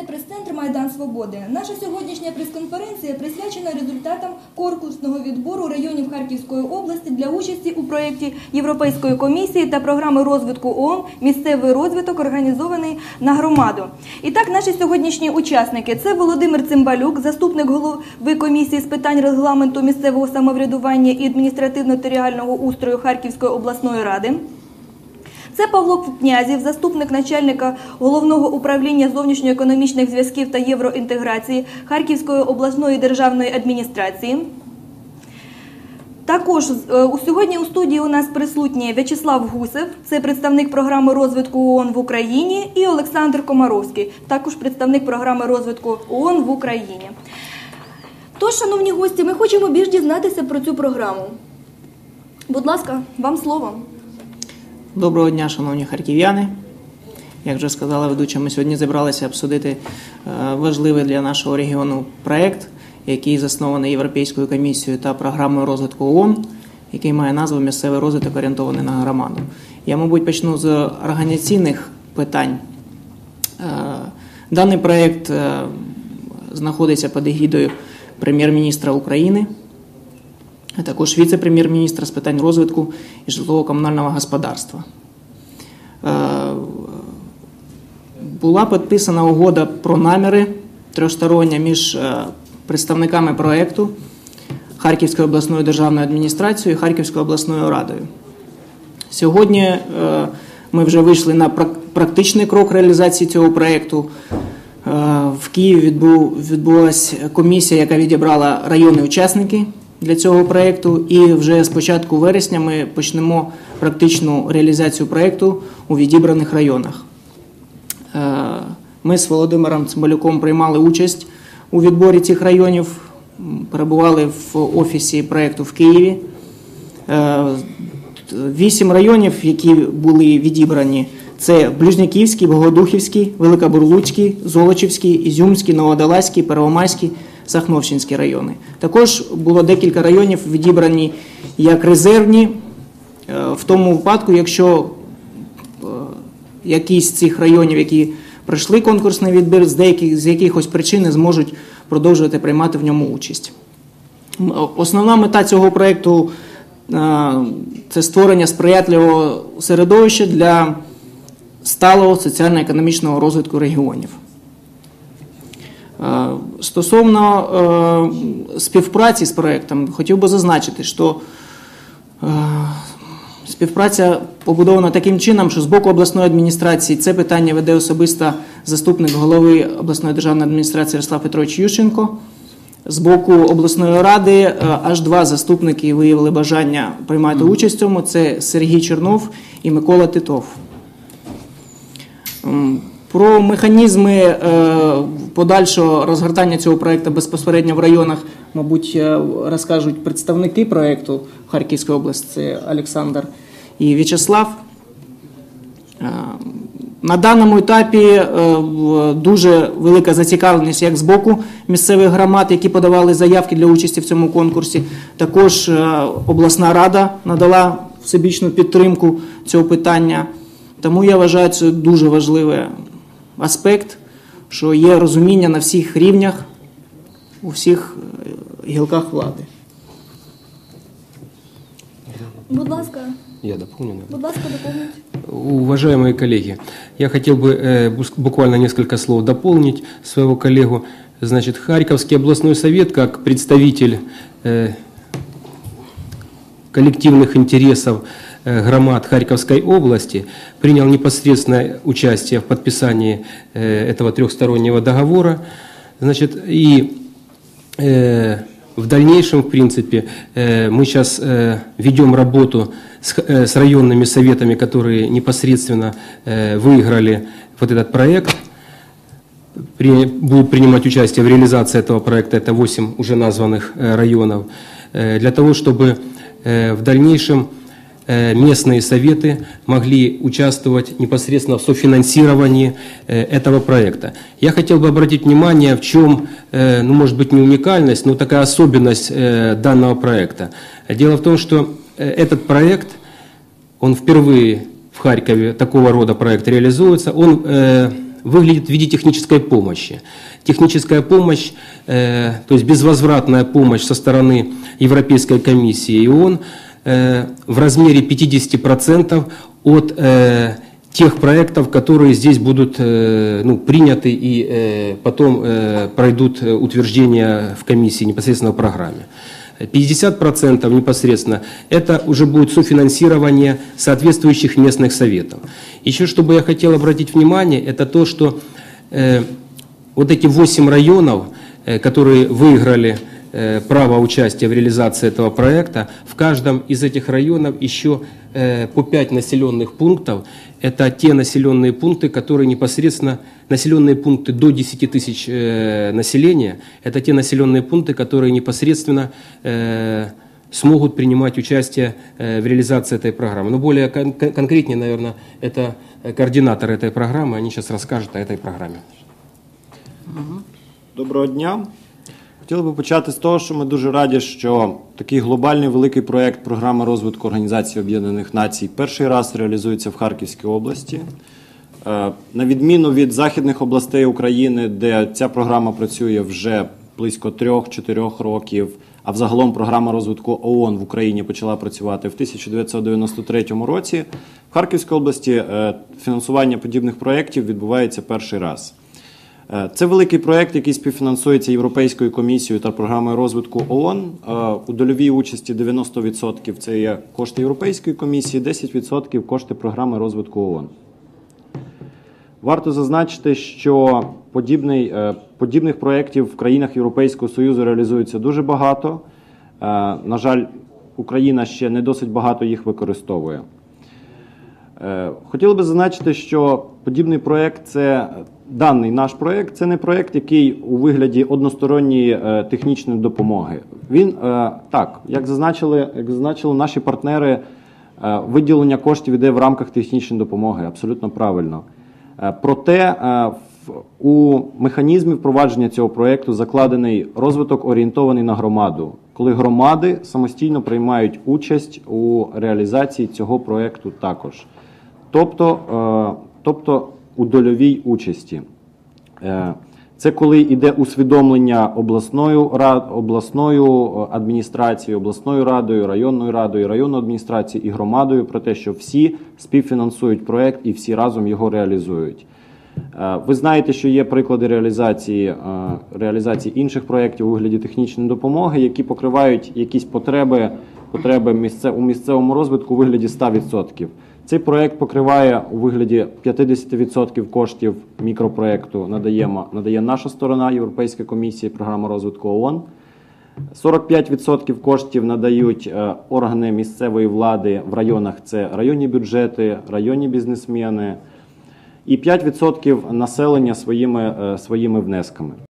Це прес-центр Майдан Свободи. Наша сьогоднішня прес-конференція присвячена результатам конкурсного відбору районів Харківської області для участі у проєкті Європейської комісії та програми розвитку ООН Місцевий розвиток організований на громаду. І так, наші сьогоднішні учасники це Володимир Цимбалюк, заступник голови комісії з питань регламенту місцевого самоврядування і адміністративно-територіального устрою Харківської обласної ради. Це Павло Князів, заступник начальника головного управління зовнішньоекономічних зв'язків та євроінтеграції Харківської обласної державної адміністрації. Також е, сьогодні у студії у нас присутні В'ячеслав Гусев, це представник програми розвитку ООН в Україні, і Олександр Комаровський, також представник програми розвитку ООН в Україні. Тож, шановні гості, ми хочемо більш дізнатися про цю програму. Будь ласка, вам слово. Доброго дня, шановні харків'яни. Як вже сказала ведуча, ми сьогодні зібралися обсудити е, важливий для нашого регіону проект, який заснований Європейською комісією та програмою розвитку ООН, який має назву Місцевий розвиток орієнтований на громаду. Я, мабуть, почну з організаційних питань. Е, Даний проект е, знаходиться під егідою прем'єр-міністра України а також віце-прем'єр-міністра з питань розвитку і житлово-комунального господарства. Е, Була підписана угода про наміри трьохстороння між е, представниками проєкту Харківською обласною державною адміністрацією і Харківською обласною радою. Сьогодні е, ми вже вийшли на практичний крок реалізації цього проєкту. В Києві відбу- відбулася комісія, яка відібрала районні учасники для цього проєкту. І вже з початку вересня ми почнемо практичну реалізацію проєкту у відібраних районах. Е, Ми з Володимиром Цимбалюком приймали участь у відборі цих районів, перебували в офісі проєкту в Києві. Е, Вісім районів, які були відібрані, це Блюзняківський, Богодухівський, Великобурлуцький, Золочівський, Ізюмський, Новодолазький, Первомайський, Сахновщинські райони. Також було декілька районів відібрані як резервні, е, в тому випадку, якщо е, якісь з цих районів, які пройшли конкурсний відбір, з деяких з якихось причин не зможуть продовжувати приймати в ньому участь. Основна мета цього проєкту е, це створення сприятливого середовища для сталого соціально-економічного розвитку регіонів. Е, Стосовно е, співпраці з проєктом, хотів би зазначити, що е, співпраця побудована таким чином, що з боку обласної адміністрації це питання веде особисто заступник голови обласної державної адміністрації Ярослав Петрович Ющенко. З боку обласної ради аж два заступники виявили бажання приймати участь в цьому: це Сергій Чернов і Микола Титов. Про механізми подальшого розгортання цього проєкту безпосередньо в районах, мабуть, е, розкажуть представники проєкту Харківської області, Олександр і В'ячеслав. Е, На даному етапі е, дуже велика зацікавленість як з боку місцевих громад, які подавали заявки для участі в цьому конкурсі. Також обласна рада надала всебічну підтримку цього питання. Тому я вважаю, це дуже важливий аспект, що є розуміння на всіх рівнях, у всіх е, гілках влади. Будь ласка, Я дополню. наверное. будь ласка, доповніть. Уважаемые коллеги, я хотел бы э, бус- буквально несколько слов дополнить своего коллегу. Значит, Харьковский областной совет, как представитель э, коллективных интересов э, громад Харьковской области, принял непосредственное участие в подписании э, этого трехстороннего договора. Значит, и э, в дальнейшем, в принципе, э, мы сейчас э, ведем работу с, э, районными советами, которые непосредственно э, выиграли вот этот проект. Будут принимать участие в реализации этого проекта, это 8 уже названных э, районов, э, для того, чтобы э, в дальнейшем э, местные советы могли участвовать непосредственно в софинансировании э, этого проекта. Я хотел бы обратить внимание, в чем, э, ну, может быть, не уникальность, но такая особенность э, данного проекта. Дело в том, что э, этот проект, он впервые в Харькове такого рода проект реализуется, он э, выглядит в виде технической помощи. Техническая помощь, э, то есть безвозвратная помощь со стороны Европейской комиссии и ООН э, в размере 50% от э, тех проектов, которые здесь будут э, ну, приняты и э, потом э, пройдут э, утверждение в комиссии непосредственно в программе. 50% непосредственно это уже будет софинансирование соответствующих местных советов. Еще что бы я хотел обратить внимание, это то, что э, вот эти 8 районов, э, которые выиграли э, право участия в реализации этого проекта, в каждом из этих районов еще э, по 5 населенных пунктов. Это те населенные пункты, которые непосредственно, населенные пункты до 10 тысяч э, населения, это те населенные пункты, которые непосредственно э, смогут принимать участие э, в реализации этой программы. Но более кон- кон- конкретнее, наверное, это э, координаторы этой программы, они сейчас расскажут о этой программе. Доброго дня. Хотіли би почати з того, що ми дуже раді, що такий глобальний великий проєкт програми розвитку Організації Об'єднаних Націй перший раз реалізується в Харківській області. Е, На відміну від західних областей України, де ця програма працює вже близько 3-4 років, а взагалом програма розвитку ООН в Україні почала працювати в 1993 році. В Харківській області е, фінансування подібних проєктів відбувається перший раз. Е, Це великий проєкт, який співфінансується Європейською комісією та програмою розвитку ООН. Е, У дольовій участі 90% це є кошти Європейської комісії, 10% кошти програми розвитку ООН. Варто зазначити, що подібний, е, подібних проєктів в країнах Європейського Союзу реалізується дуже багато. На жаль, Україна ще не досить багато їх використовує. Хотіли би зазначити, що подібний проєкт це даний наш проєкт, це не проєкт, який у вигляді односторонньої е, технічної допомоги. Він е, так, як зазначили, як зазначили наші партнери, е, виділення коштів іде в рамках технічної допомоги, абсолютно правильно. Е, Проте е, у механізмі впровадження цього проєкту закладений розвиток орієнтований на громаду, коли громади самостійно приймають участь у реалізації цього проєкту також. Тобто, е, тобто у дольовій участі. Е, Це коли йде усвідомлення обласною обласною е, адміністрацією, обласною радою, районною радою, районною адміністрацією і громадою про те, що всі співфінансують проект і всі разом його реалізують. Е, Ви знаєте, що є приклади реалізації, реалізації інших проєктів у вигляді технічної допомоги, які покривають якісь потреби, потреби місце, у місцевому розвитку у вигляді 100%. Цей проєкт покриває у вигляді 50% коштів мікропроєкту надаємо, надає наша сторона, Європейська комісія, програма розвитку ООН. 45% коштів надають е, органи місцевої влади в районах це районні бюджети, районні бізнесмени і 5% населення своїми, е, своїми внесками.